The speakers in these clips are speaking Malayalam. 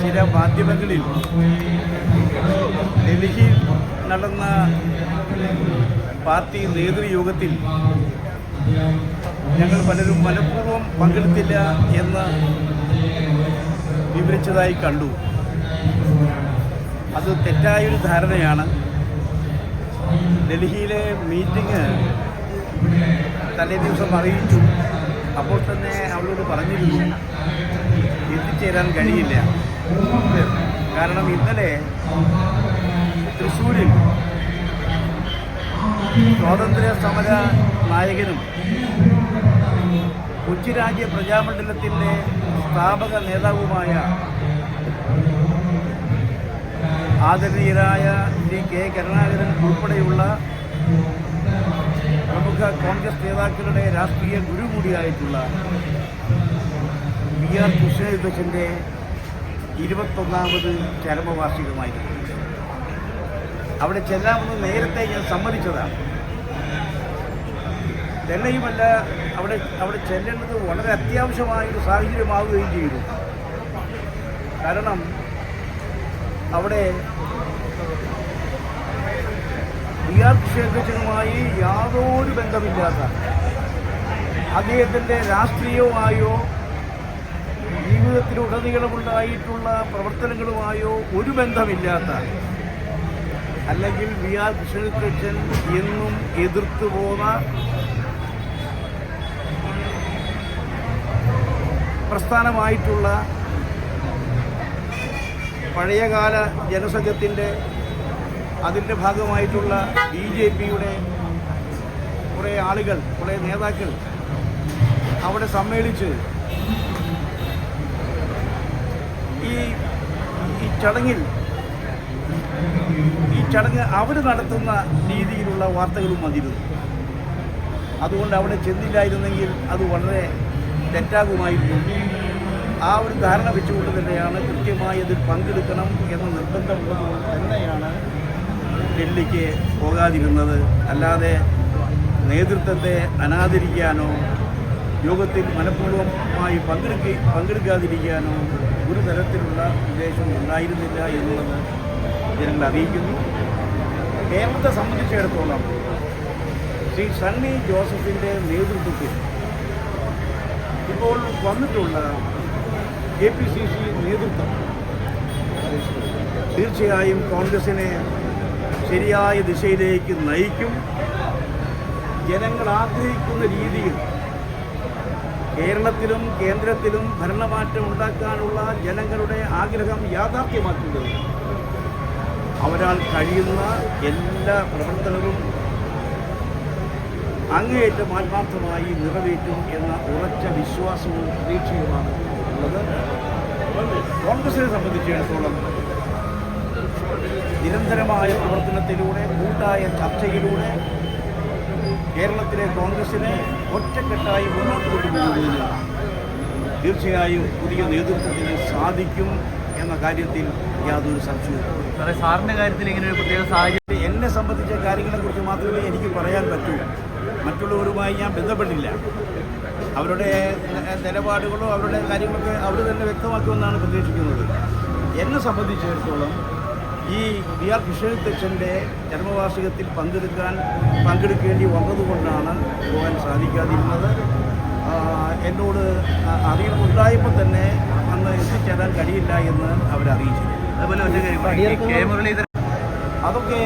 ചില മാധ്യമങ്ങളിൽ ഡൽഹിയിൽ നടന്ന പാർട്ടി നേതൃയോഗത്തിൽ ഞങ്ങൾ പലരും മനഃപൂർവം പങ്കെടുത്തില്ല എന്ന് വിവരിച്ചതായി കണ്ടു. അത് തെറ്റായൊരു ധാരണയാണ്. ഡൽഹിയിലെ മീറ്റിംഗ് തലേ ദിവസം അറിയിച്ചു. അപ്പോൾ തന്നെ അവളോട് പറഞ്ഞിരുന്നു എത്തിച്ചേരാൻ കഴിയില്ല. കാരണം ഇന്നലെ തൃശ്ശൂരിൽ സ്വാതന്ത്ര്യ സമര നായകനും കൊച്ചിരാജ്യ പ്രജാമണ്ഡലത്തിന്റെ സ്ഥാപക നേതാവുമായ ആദരണീയരായ ശ്രീ കെ. കരുണാകരൻ ഉൾപ്പെടെയുള്ള പ്രമുഖ കോൺഗ്രസ് നേതാക്കളുടെ രാഷ്ട്രീയ ഗുരു കൂടിയായിട്ടുള്ള ആർ കൃഷ്ണയുദ്ധത്തിന്റെ ഇരുപത്തൊന്നാമത് ചരമവാർഷികമായിരുന്നു. അവിടെ ചെല്ലാമെന്ന് നേരത്തെ ഞാൻ സമ്മതിച്ചതാണ്. ചെല്ലയുമല്ല അവിടെ അവിടെ ചെല്ലേണ്ടത് വളരെ അത്യാവശ്യമായൊരു സാഹചര്യമാവുകയും ചെയ്തു. കാരണം അവിടെ ബി ആർ കൃഷ്ണയുമായി യാതൊരു ബന്ധമില്ലാത്ത അദ്ദേഹത്തിന്റെ രാഷ്ട്രീയവുമായോ ജീവിതത്തിലുടനീളമുണ്ടായിട്ടുള്ള പ്രവർത്തനങ്ങളുമായോ ഒരു ബന്ധമില്ലാത്ത അല്ലെങ്കിൽ വി ആർ കൃഷ്ണകൃഷ്ണൻ എന്നും എതിർത്തു പോന്ന പ്രസ്ഥാനമായിട്ടുള്ള പഴയകാല ജനസംഘത്തിന്റെ അതിന്റെ ഭാഗമായിട്ടുള്ള ബി ജെ പിയുടെ കുറേ ആളുകൾ കുറേ നേതാക്കൾ അവിടെ സമ്മേളിച്ച് ഈ ഈ ചടങ്ങിൽ ഈ ചടങ്ങ് അവർ നടത്തുന്ന രീതിയിലുള്ള വാർത്തകളും വന്നിരുന്നു അതുകൊണ്ട് അവിടെ ചെന്നില്ലായിരുന്നെങ്കിൽ അത് വളരെ തെറ്റാകുമായിരുന്നു. ആ ഒരു ധാരണ വെച്ചുകൊണ്ട് തന്നെയാണ് കൃത്യമായി അതിൽ പങ്കെടുക്കണം എന്ന നിർബന്ധമുള്ളതുകൊണ്ട് തന്നെയാണ് ഡൽഹിക്ക് പോകാതിരുന്നത്. അല്ലാതെ നേതൃത്വത്തെ അനാദരിക്കാനോ യോഗത്തിൽ മനഃപൂർവമായി പങ്കെടുക്ക പങ്കെടുക്കാതിരിക്കാനോ ഒരു തരത്തിലുള്ള ഉദ്ദേശം ഉണ്ടായിരുന്നില്ല എന്നുള്ളത് ജനങ്ങൾ അറിയിക്കുന്നു. കേരളത്തെ സംബന്ധിച്ചിടത്തോളം ശ്രീ സണ്ണി ജോസഫിന്റെ നേതൃത്വത്തിൽ ഇപ്പോൾ വന്നിട്ടുള്ള കെ പി സി സി നേതൃത്വം തീർച്ചയായും കോൺഗ്രസിനെ ശരിയായ ദിശയിലേക്ക് നയിക്കും. ജനങ്ങൾ ആഗ്രഹിക്കുന്ന രീതിയിൽ കേരളത്തിലും കേന്ദ്രത്തിലും ഭരണമാറ്റം ഉണ്ടാക്കാനുള്ള ജനങ്ങളുടെ ആഗ്രഹം യാഥാർത്ഥ്യമാക്കുന്നത്. അവരാൽ കഴിയുന്ന എല്ലാ പ്രവർത്തനവും അങ്ങേയറ്റം ആത്മാർത്ഥമായി നിറവേറ്റും എന്ന ഉറച്ച വിശ്വാസവും പ്രതീക്ഷയുമാണ് ഉള്ളത്. കോൺഗ്രസിനെ സംബന്ധിച്ചിടത്തോളം നിരന്തരമായ പ്രവർത്തനത്തിലൂടെ കൂട്ടായ ചർച്ചയിലൂടെ കേരളത്തിലെ കോൺഗ്രസിനെ ഒറ്റക്കെട്ടായി മുന്നോട്ട് കൊണ്ടുപോകുന്നതിന് തീർച്ചയായും പുതിയ നേതൃത്വത്തിന് സാധിക്കും എന്ന കാര്യത്തിൽ യാതൊരു സംശയവും സാറേ സാറിന്റെ കാര്യത്തിൽ ഇങ്ങനെ ഒരു പ്രത്യേക സാഹചര്യം എന്നെ സംബന്ധിച്ച കാര്യങ്ങളെക്കുറിച്ച് മാത്രമേ എനിക്ക് പറയാൻ പറ്റൂ. മറ്റുള്ളവരുമായി ഞാൻ ബന്ധപ്പെട്ടില്ല. അവരുടെ നിലപാടുകളോ അവരുടെ കാര്യങ്ങളൊക്കെ അവർ തന്നെ വ്യക്തമാക്കുമെന്നാണ് പ്രതീക്ഷിക്കുന്നത്. എന്നെ സംബന്ധിച്ചിടത്തോളം ഈ വി ആർ കൃഷ്ണത്തച്ഛന്റെ ജന്മവാർഷികത്തിൽ പങ്കെടുക്കാൻ പങ്കെടുക്കേണ്ടി വന്നതുകൊണ്ടാണ് പോകാൻ സാധിക്കാതിരുന്നത്. എന്നോട് അറിയുന്നുണ്ടായപ്പോൾ അറിയിപ്പുണ്ടായപ്പോൾ തന്നെ അന്ന് എത്തിച്ചേരാൻ കഴിയില്ല എന്ന് അവരറിയിച്ചു അതുപോലെ ഒറ്റ അതൊക്കെ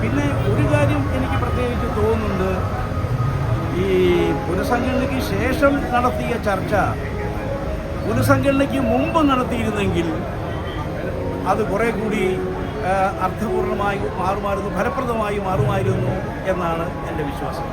പിന്നെ ഒരു കാര്യം എനിക്ക് പ്രത്യേകിച്ച് തോന്നുന്നുണ്ട്. ഈ പുനഃസംഘടനയ്ക്ക് ശേഷം നടത്തിയ ചർച്ച പുനഃസംഘടനയ്ക്ക് മുമ്പ് നടത്തിയിരുന്നെങ്കിൽ അത് കുറെ കൂടി അർത്ഥപൂർണമായി മാറുമായിരുന്നു ഫലപ്രദമായി മാറുമായിരുന്നു എന്നാണ് എന്റെ വിശ്വാസം.